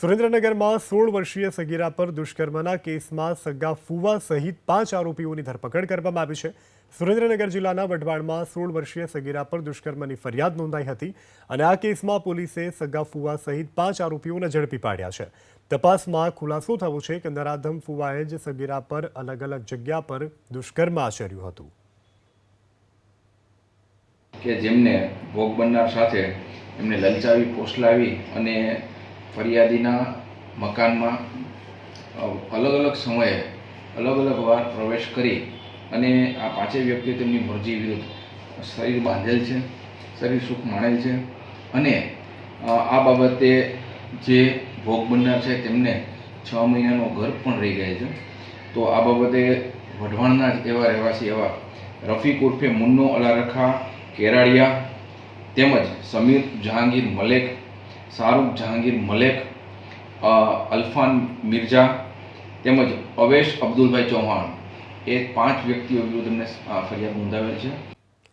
સુરેન્દ્રનગરમાં સોળ વર્ષીય સગીરા પર દુષ્કર્મના કેસમાં સગા ફુવા સહિત પાંચ આરોપીઓની ધરપકડ કરવામાં આવી છે. સુરેન્દ્રનગર જિલ્લાના વઢવાણમાં સોળ વર્ષીય સગીરા પર દુષ્કર્મની ફરિયાદ નોંધાઈ હતી અને આ કેસમાં પોલીસે સગા ફુવા સહિત પાંચ આરોપીઓને ઝડપી પાડ્યા છે. તપાસમાં ખુલાસો થયો છે કે નરાધમ ફુવાએ જ સગીરા પર અલગ અલગ જગ્યા પર દુષ્કર્મ આચર્યું હતું. કે જેમને ભોગ બનનાર સાથે એમને લલચાવી, પોસલાવી અને ફરિયાદીના મકાનમાં અલગ અલગ સમયે અલગ અલગ વાર પ્રવેશ કરી અને આ પાંચેય વ્યક્તિઓ તેમની મરજી વિરુદ્ધ શરીર બાંધેલ છે, શરીર સુખ માણેલ છે અને આ બાબતે જે ભોગ બનનાર છે તેમને છ મહિનાનો ગર્ભ પણ રહી ગયા છે. તો આ બાબતે વઢવાણના જ એવા રહેવાસી એવા રફીક ઉર્ફે મુન્નો અલારખા કેરાળિયા તેમજ સમીર જહાંગીર મલેક શાહરૂખ જહાંગીર મલેક અલફાન મિર્ઝા તેમજ અવેશ અબ્દુલભાઈ ચૌહાણ. એ પાંચ વ્યક્તિઓ વિરુદ્ધ એમને ફરિયાદ નોંધાવેલ છે.